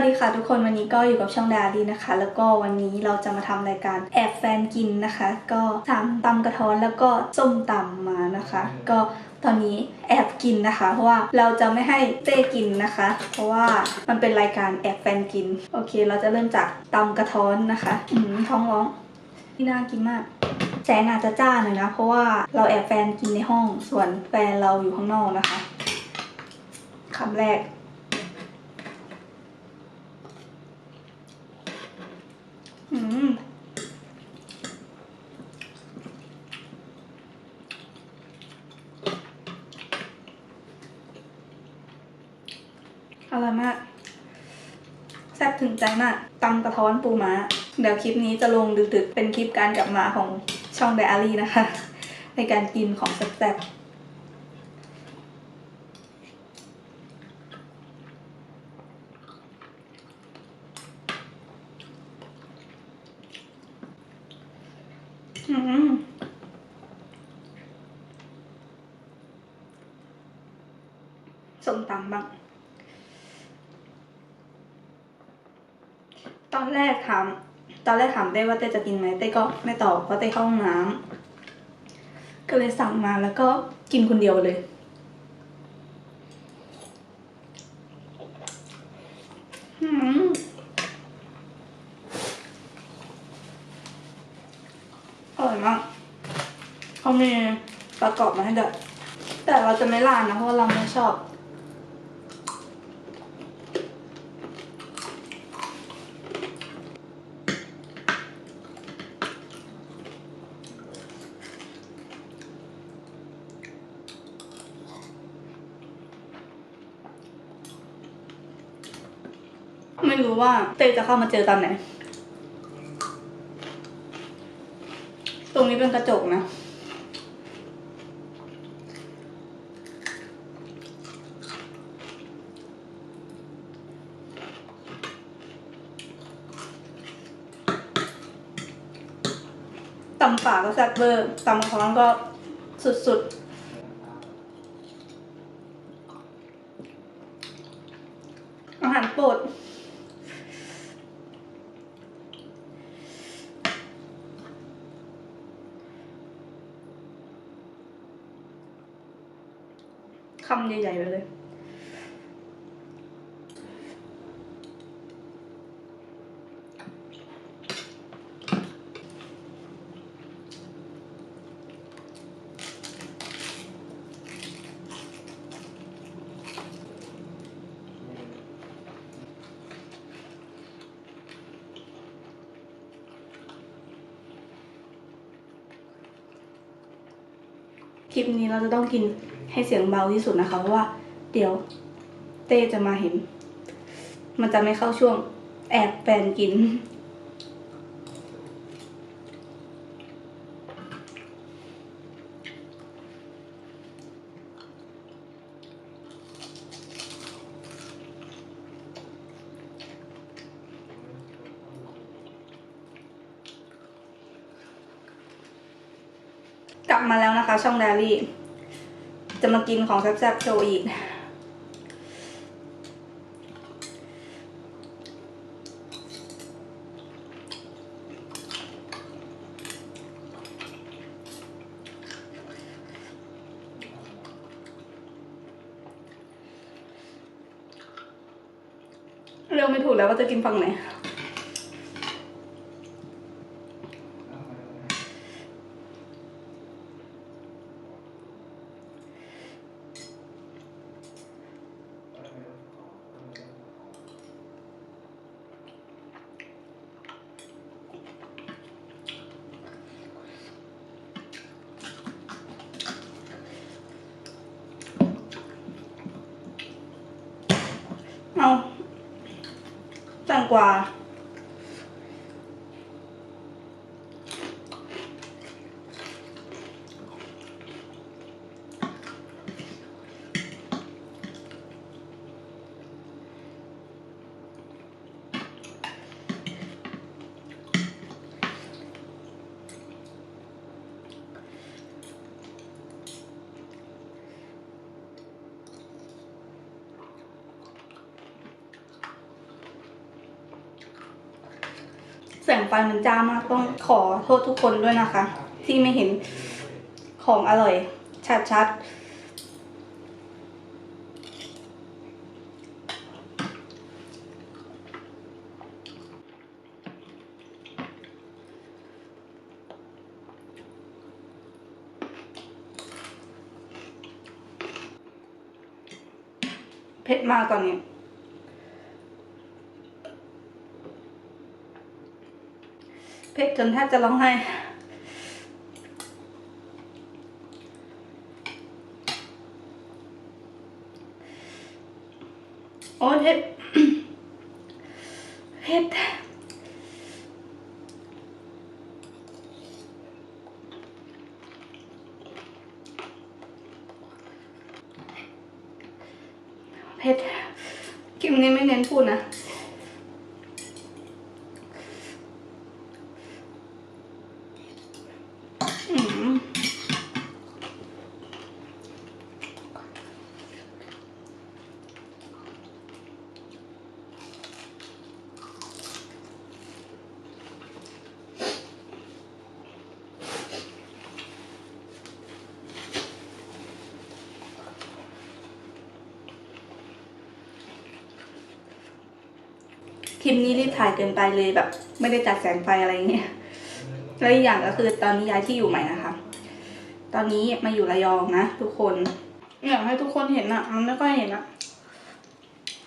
วัสดีค่ะทุกคนวันนี้ก็อยู่กับช่องดาดีนะคะ แล้วก็วันนี้เราจะมาทำรายการแอบแฟนกินนะคะ ก็ทำตำกระท้อนแล้วก็ส้มตำมานะคะ ก็ตอนนี้แอบกินนะคะ เพราะว่าเราจะไม่ให้เต้กินนะคะ เพราะว่ามันเป็นรายการแอบแฟนกิน โอเค เราจะเริ่มจากตำกระท้อนนะคะอืมท้องร้องนี่น่ากินมากแสงอาจจะจ้าหน่อยนะ เพราะว่าเราแอบแฟนกินในห้อง ส่วนแฟนเราอยู่ข้างนอกนะคะคำแรก อืมอ ร่อยมาก แซ่บถึงใจมากตำกระท้อนปูม้า เดี๋ยวคลิปนี้จะลงดึกๆ เป็นคลิปการกลับมาของช่องไดอารี่นะคะ ในการกินของแซ่บๆอืมส้มตำบ้าง ต อนแรกถามตอนแรกถามเต้ว่าเต้จะกินไหมเต้ก็ไม่ตอบเพราะเต้เข้าห้องน้ำก็เลยสั่งมาแล้วก็กินคนเดียวเลย อืมอร่อยมากเขามีประกอบมาให้ด้วยแต่เราจะไม่ราดนะเพราะเราไม่ชอบ รู้ว่าเตจะเข้ามาเจอตอนไหน ตรงนี้เป็นกระจกนะตำปาก็แซ่บเบอร์ตำท้องก็สุดๆ อาหารโปรด คำใหญ่ๆไปเลย คลิปนี้เราจะต้องกินให้เสียงเบาที่สุดนะคะ เพราะว่าเดี๋ยวเต้จะมาเห็น มันจะไม่เข้าช่วงแอบแฟนกิน บมาแล้วนะคะ ช่องดารี่ จะมากินของแซ่บๆโชว์อีกเลือกไม่ถูกแล้วว่าจะกินฝั่งไหน เอา แต แสงไฟมันจ้ามากต้องขอโทษทุกคนด้วยนะคะ ที่ไม่เห็นของอร่อย ชัดๆเผ็ดมากตอนนี้ เผ็ดจนแทบจะร้องไห้โอ้เผ็ดเผ็ดเผ็ดคลิปนี้ไม่เน้นพูดนะ อืม คลิปนี้รีบถ่ายเกินไปเลยแบบ ไม่ได้จัดแสงไฟอะไรเงี้ยแล้วอีกอย่างก็คือตอนนี้ย้ายที่อยู่ใหม่นะคะ ตอนนี้มาอยู่ระยองนะทุกคนอยากให้ทุกคนเห็นอะมันไม่ค่อยเห็นอะ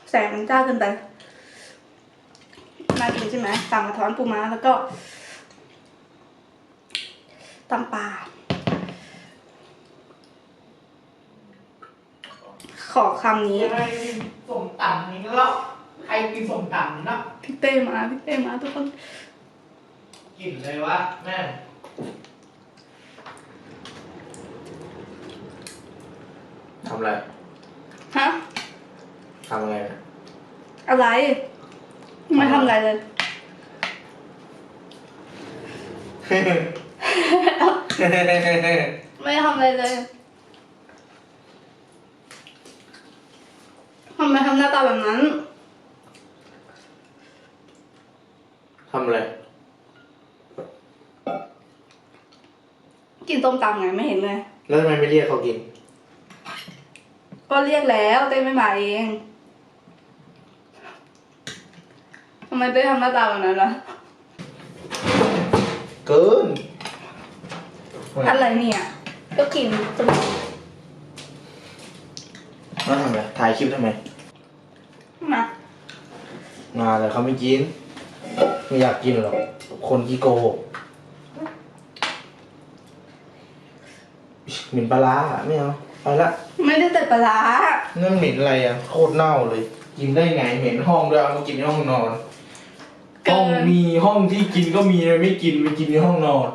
แสงมันจ้าเกินไปมากินใช่ไหมตำกระท้อนปูม้าแล้วก็ตำปลาขอคำนี้ใครกินส้มตำนี่แล้ว ใครกินส้มตำนี่เนาะพี่เต้มาพี่เต้มาทุกคนกินเลยวะแม่ทำอะไรฮะทำอะไรนะอะไรไม่ทำอะไรเลยไม่ทำอะไรเลยทำไมทำหน้าตาแบบนั้น ทำอะไร กินต้มตำไงไม่เห็นเลย แล้วทำไมไม่เรียกเขากิน ก็เรียกแล้วเต้ไม่มาเองทำไมเต้ทำหน้าตาแบบนั้นล่ะเกิน อะไรเนี่ย ก็กินจนแล้วทำอะไร ถ่ายคลิปทำไมมา มาแต่เขาไม่กิน ไม่อยากกินหรอก คนที่โกหกเหม็นปลาร้าอะไม่เอาไปละไม่ได้แต่ปลาร้านั่นเหม็นอะไรอะ โคตรเน่าเลย กินได้ไงเหม็นห้องด้วยเอามากินในห้องนอนเกิห้องนมีห้องที่กินก็มีไม่กินไปกินในห้องนอน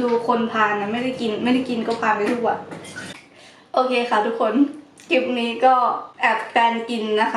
ดูคนพานนะไม่ได้กิน ไม่ได้กินก็พานไปทุกวันโอเคค่ะทุกคน คลิปนี้ก็แอบแฟนกินนะคะ